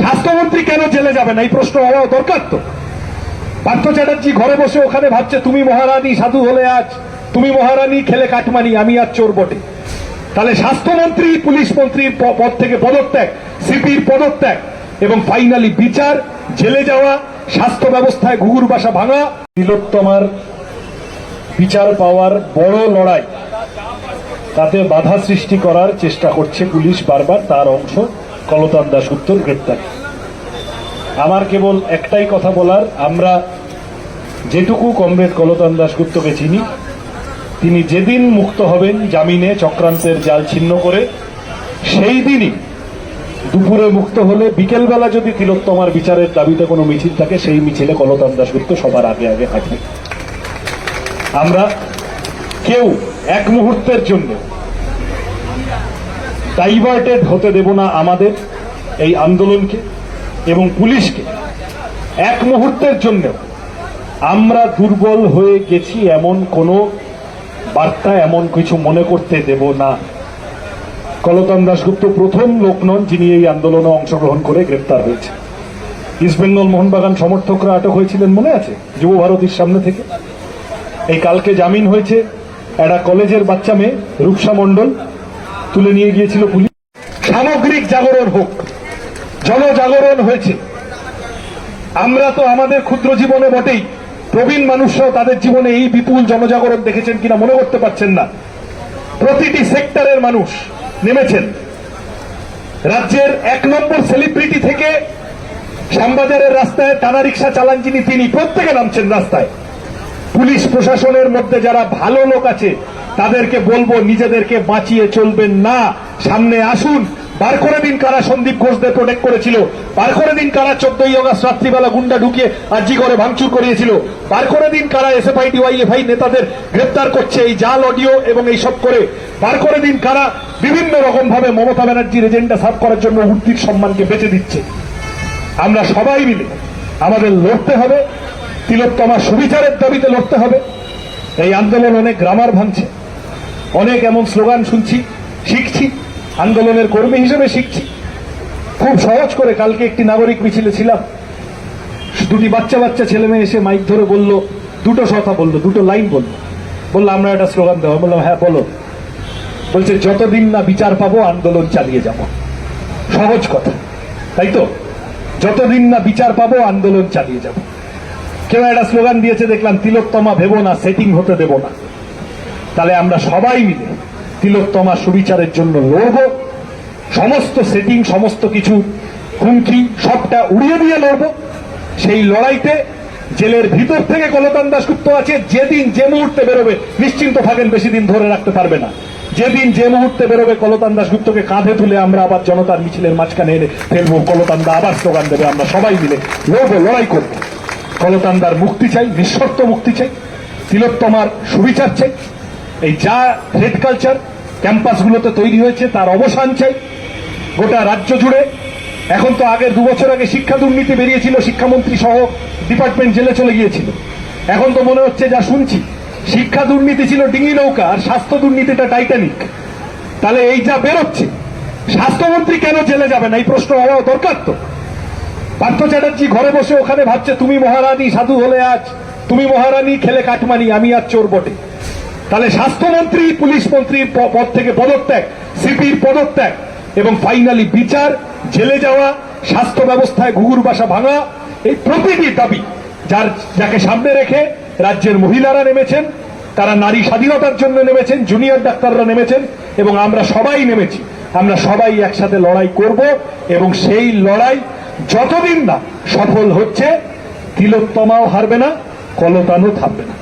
স্বাস্থ্যমন্ত্রী কেন জেলে যাবেন এই প্রশ্ন হওয়া দরকার তো। পার্থ চ্যাটার্জি ঘরে বসে ওখানে ভাবছে, তুমি মহারানী, সাধু হলে আজ। তুমি মহারানী, খেলে কাটমানি, আমি আর চোর বটে। তাহলে স্বাস্থ্যমন্ত্রী, পুলিশ মন্ত্রীর পদ থেকে পদত্যাগ, সিপির পদত্যাগ, এবং ফাইনালি বিচার, জেলে যাওয়া, স্বাস্থ্য ব্যবস্থায় ঘুঘুর বাসা ভাঙা, তিলোত্তমার বিচার পাওয়ার বড় লড়াই। তাতে বাধা সৃষ্টি করার চেষ্টা করছে পুলিশ বারবার, তার অংশ। কলতান দাসগুপ্তর গ্রেপ্তার। আমার কেবল একটাই কথা বলার, আমরা যেটুকু কমরেড কলতান দাসগুপ্তকে চিনি, তিনি যেদিন মুক্ত হবেন জামিনে চক্রান্তের জাল ছিন্ন করে, সেই দিনই দুপুরে মুক্ত হলে বিকেলবেলা যদি তিলোত্তমার বিচারের দাবিতে কোনো মিছিল থাকে, সেই মিছিলে কলতান দাসগুপ্ত সবার আগে আগে হাঁটবে আমরা কেউ এক মুহূর্তের জন্য ডাইভার্টেড হতে দেব না আমাদের এই আন্দোলনকে এবং পুলিশকে। এক মুহূর্তের জন্য আমরা দুর্বল হয়ে গেছি এমন কোনো বার্তা, এমন কিছু মনে করতে দেব না। কলতন দাসগুপ্ত প্রথম লোক নন যিনি এই আন্দোলনে অংশগ্রহণ করে গ্রেপ্তার হয়েছে ইস্টবেঙ্গল মোহনবাগান সমর্থকরা আটক হয়েছিলেন মনে আছে? যুব ভারতীর সামনে থেকে। এই কালকে জামিন হয়েছে। একটা কলেজের বাচ্চা মেয়ে, রূপসা মণ্ডল। তুলে নিয়ে গিয়েছিল পুলিশ। সামগ্রিক জাগরণ হোক, জনজাগরণ হয়েছে। আমরা তো আমাদের ক্ষুদ্র জীবনে বটেই, প্রবীণ মানুষরাও তাদের জীবনে এই বিপুল জনজাগরণ দেখেছেন কিনা মনে করতে পারছেন না। প্রতিটি সেক্টরের মানুষ নেমেছেন। রাজ্যের এক নম্বর সেলিব্রিটি থেকে শ্যামবাজারের রাস্তায় টানা রিক্সা চালান যিনি, তিনি প্রত্যেকে নামছেন রাস্তায়। পুলিশ প্রশাসনের মধ্যে যারা ভালো লোক আছে তাদেরকে বলব, নিজেদেরকে বাঁচিয়ে চলবেন না। সামনে আসুন। বার করে দিন কারা সন্দীপ ঘোষদের প্রোটেক্ট করেছিল। বার করে দিন কারা চোদ্দই অগস্ট রাত্রিবেলা গুন্ডা ঢুকিয়ে আর্জি করে ভাঙচুর করিয়েছিল। বার করে দিন কারা এস এসএফআই ডিওয়াইএফআই নেতাদের গ্রেপ্তার করছে এই জাল অডিও এবং এই সব করে। বার করে দিন কারা বিভিন্ন রকম ভাবে মমতা ব্যানার্জির এজেন্ডা সাফ করার জন্য উর্দির সম্মানকে বেঁচে দিচ্ছে। আমরা সবাই মিলে আমাদের লড়তে হবে। তিলোত্তমা সুবিচারের দাবিতে লড়তে হবে। এই আন্দোলন অনেক গ্রামার ভাঙছে। অনেক এমন স্লোগান শুনছি, শিখছি, আন্দোলনের কর্মী হিসেবে শিখছি। খুব সহজ করে কালকে একটি নাগরিক মিছিলে ছিলাম। দুটি বাচ্চা বাচ্চা ছেলে মেয়ে এসে মাইক ধরে বলল, দুটো কথা বলল, দুটো লাইন বলল। বলল, আমরা একটা স্লোগান আমি বললাম হ্যাঁ বলো। বলছে, যতদিন না বিচার পাবো, আন্দোলন চালিয়ে যাব। সহজ কথা, তাই তো? যতদিন না বিচার পাবো, আন্দোলন চালিয়ে যাব। কেউ একটা স্লোগান দিয়েছে, দেখলাম, তিলোত্তমা ভেবো না, সেটিং হতে দেব না। তাহলে আমরা সবাই মিলে তিলোত্তমা সুবিচারের জন্য লড়ব। সমস্ত সেটিং সমস্ত কিছু, হুমকি, সবটা উড়িয়ে দিয়ে লড়ব। সেই লড়াইতে জেলের ভিতর থেকে কলতান দাসগুপ্ত আছে, যেদিন যে মুহূর্তে বেরোবে, নিশ্চিন্ত থাকেন, বেশি দিন ধরে রাখতে পারবে না। যেদিন যে মুহূর্তে বেরোবে, কলতান দাসগুপ্তকে কাঁধে তুলে আমরা আবার জনতার মিছিলের মাঝখানে এনে ফেলব কলতান দা আবার স্লোগান দেবে, আমরা সবাই মিলে লড়বো, লড়াই করব। কলতান্দার মুক্তি চাই, নিঃশর্ত মুক্তি চাই, তিলোত্তমার সুবিচার চাই। এই যা হেড কালচার ক্যাম্পাসগুলোতে তৈরি হয়েছে, তার অবসান চাই। গোটা রাজ্য জুড়ে। এখন তো আগের দু বছর আগে শিক্ষা দুর্নীতি বেরিয়েছিল, শিক্ষামন্ত্রী সহ ডিপার্টমেন্ট জেলে চলে গিয়েছিল। এখন তো মনে হচ্ছে, যা শুনছি, শিক্ষা দুর্নীতি ছিল ডিঙি নৌকা আর স্বাস্থ্য দুর্নীতিটা টাইটানিক তাহলে এই যা বেরোচ্ছে, স্বাস্থ্যমন্ত্রী কেন জেলে যাবেন এই প্রশ্ন হওয়া দরকার তো। পার্থ চ্যাটার্জি ঘরে বসে ওখানে ভাবছে, তুমি মহারানী, সাধু হলে আজ। তুমি মহারানী, খেলে কাটমানি, আমি আর চোর বটে। তাহলে স্বাস্থ্যমন্ত্রী, পুলিশ মন্ত্রীর পদ থেকে পদত্যাগ, সিপির পদত্যাগ এবং ফাইনালি বিচার, জেলে যাওয়া, স্বাস্থ্য ব্যবস্থায় ঘুঘুর বাসা ভাঙা, এই প্রতিটি দাবি যার, যাকে সামনে রেখে রাজ্যের মহিলারা নেমেছেন, তারা নারী স্বাধীনতার জন্য নেমেছেন, জুনিয়র ডাক্তাররা নেমেছেন এবং আমরা সবাই নেমেছি। আমরা সবাই একসাথে লড়াই করব এবং সেই লড়াই যতদিন না সফল হচ্ছে, তিলোত্তমাও হারবে না, কলতানও থামবে না।